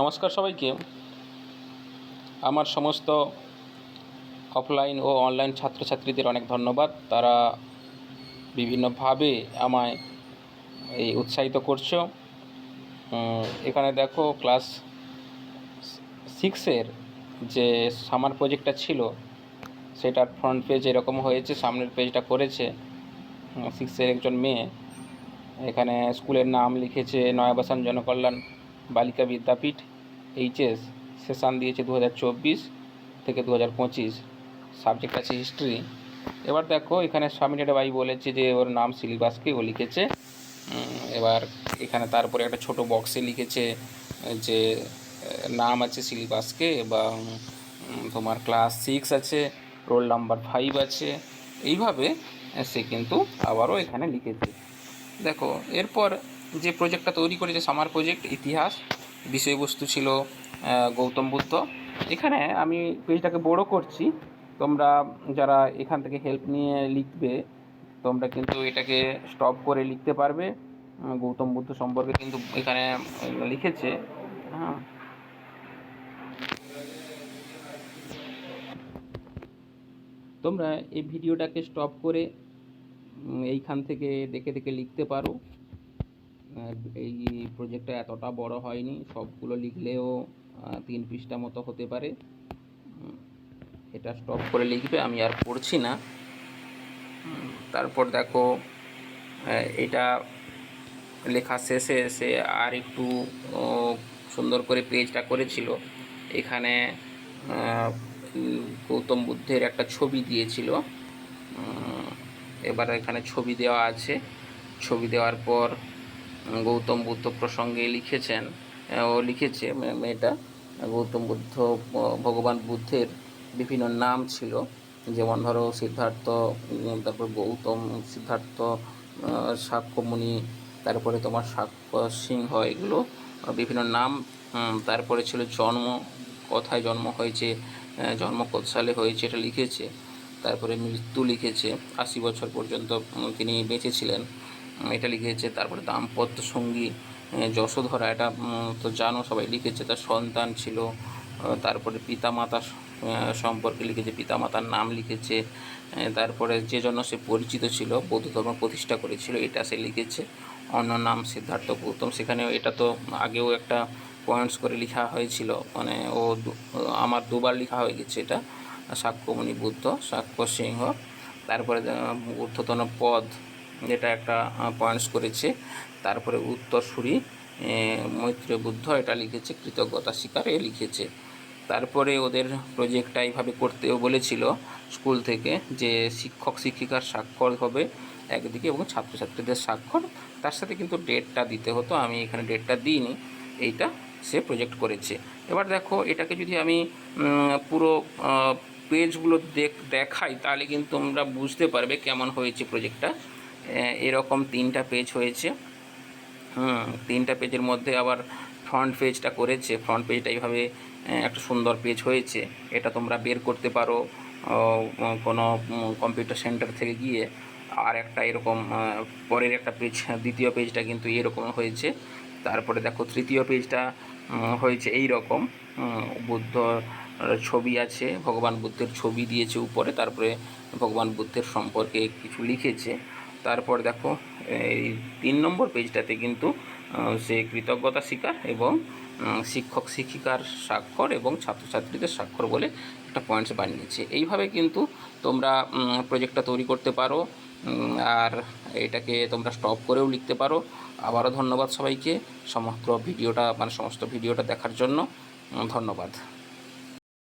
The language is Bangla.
নমস্কার সবাইকে। আমার সমস্ত অফলাইন ও অনলাইন ছাত্রছাত্রীদের অনেক ধন্যবাদ। তারা বিভিন্নভাবে আমায় এই উৎসাহিত করছ। এখানে দেখো ক্লাস সিক্সের যে সামার প্রজেক্টটা ছিল, সেটার ফ্রন্ট পেজ এরকম হয়েছে, সামনের পেজটা করেছে। সিক্সের একজন মেয়ে, এখানে স্কুলের নাম লিখেছে নয়াবাসান জনকল্যাণ বালিকা বিদ্যাপীঠ এইচএস সেশান দিয়েছে দু হাজার চব্বিশ থেকে দু হাজার পঁচিশ। সাবজেক্ট আছে হিস্ট্রি এবার দেখো, এখানে সাবমিটেড বাই বলেছে যে ওর নাম সিলিবাসকে ও লিখেছে। এবার এখানে তারপরে একটা ছোট বক্সে লিখেছে যে নাম আছে সিলিবাসকে এবং তোমার ক্লাস সিক্স আছে রোল নাম্বার ফাইভ আছে। এইভাবে সে কিন্তু আবারও এখানে লিখেছে। দেখো, এরপর যে প্রজেক্টটা তৈরি করেছে সামার প্রজেক্ট ইতিহাস, বিষয়বস্তু ছিল গৌতম বুদ্ধ। এখানে আমি পেজটাকে বড় করছি। তোমরা যারা এখান থেকে হেল্প নিয়ে লিখবে, তোমরা কিন্তু এটাকে স্টপ করে লিখতে পারবে। গৌতম বুদ্ধ সম্পর্কে কিন্তু এখানে লিখেছে। হ্যাঁ। তোমরা এই ভিডিওটাকে স্টপ করে এইখান থেকে দেখে দেখে লিখতে পারো। এই প্রজেক্টটা এতটা বড় হয়নি, সবগুলো লিখলেও তিন পৃষ্ঠা মতো হতে পারে। এটা স্টপ করে লিখবে, আমি আর পড়ছি না। তারপর দেখো এটা লেখা শেষে এসে আর একটু সুন্দর করে পেজটা করেছিল। এখানে গৌতম বুদ্ধের একটা ছবি দিয়েছিল। এবার এখানে ছবি দেওয়া আছে। ছবি দেওয়ার পর গৌতম বুদ্ধ প্রসঙ্গে লিখেছেন ও লিখেছে মেয়েটা গৌতম বুদ্ধ ভগবান বুদ্ধের বিভিন্ন নাম ছিল যেমন ধরো সিদ্ধার্থ তারপর গৌতম সিদ্ধার্থ শাক্যমুনি তারপরে তোমার শাক্য সিংহ এগুলো বিভিন্ন নাম তারপরে ছিল জন্ম কোথায় জন্ম হয়েছে জন্ম কত সালে হয়েছে এটা লিখেছে তারপরে মৃত্যু লিখেছে আশি বছর পর্যন্ত তিনি বেঁচে ছিলেন উম, এটা লিখেছে, তারপরে দাম্পত্য সঙ্গী যশোধরা, এটা তো জানো, সবাই লিখেছে, তার সন্তান ছিল তারপরে পিতামাতা সম্পর্কে লিখেছে, পিতামাতার নাম লিখেছে তারপরে যে জন্য সে পরিচিত ছিল, বৌদ্ধ ধর্ম প্রতিষ্ঠা করেছিল, এটা সে লিখেছে, অন্য নাম সিদ্ধার্থ গৌতম, সেখানেও এটা তো আগেও একটা পয়েন্টস করে লেখা হয়েছিল মানে ও আমার দুবার লেখা হয়ে গেছে এটা, সাক্ষ্যমণি বুদ্ধ সাক্ষ্য সিংহ তারপরে ঊর্ধ্বতন পদ যেটা একটা পয়েন্টস করেছে। তারপরে উত্তরসূরি মৈত্রী বুদ্ধ এটা লিখেছে, কৃতজ্ঞতা স্বীকার এ লিখেছে। তারপরে ওদের প্রজেক্টটা এইভাবে করতেও বলেছিল স্কুল থেকে যে শিক্ষক, শিক্ষিকার স্বাক্ষর হবে একদিকে এবং ছাত্রছাত্রীদের স্বাক্ষর। তার সাথে কিন্তু ডেটটা দিতে হতো, আমি এখানে ডেটটা দিইনি, এইটা সে প্রজেক্ট করেছে। এবার দেখো, এটাকে যদি আমি পুরো পেজগুলো দেখ, দেখাই, তাহলে কিন্তু তোমরা বুঝতে পারবে কেমন হয়েছে প্রজেক্টটা এরকম তিনটা পেজ হয়েছে। হুম, তিনটা পেজের মধ্যে আবার ফ্রন্ট পেজটা করেছে। ফ্রন্ট পেজটা এইভাবে একটা সুন্দর পেজ হয়েছে। এটা তোমরা বের করতে পারো কোনো কম্পিউটার সেন্টার থেকে গিয়ে। আর একটা এরকম পরের একটা পেজ দ্বিতীয় পেজটা কিন্তু এরকম হয়েছে। তারপরে দেখো তৃতীয় পেজটা হয়েছে এই রকম বুদ্ধ ছবি আছে, ভগবান বুদ্ধের ছবি দিয়েছে উপরে। তারপরে ভগবান বুদ্ধের সম্পর্কে কিছু লিখেছে। তারপর দেখো, এই তিন নম্বর পেজটাতে কিন্তু সে কৃতজ্ঞতা স্বীকার এবং শিক্ষক শিক্ষিকার স্বাক্ষর এবং ছাত্রছাত্রীদের স্বাক্ষর বলে একটা পয়েন্টস বানিয়েছে। এইভাবে কিন্তু তোমরা প্রজেক্টটা তৈরি করতে পারো আর এটাকে তোমরা স্টপ করেও লিখতে পারো। আবারও ধন্যবাদ সবাইকে সমগ্র ভিডিওটা মানে সমস্ত ভিডিওটা দেখার জন্য। ধন্যবাদ।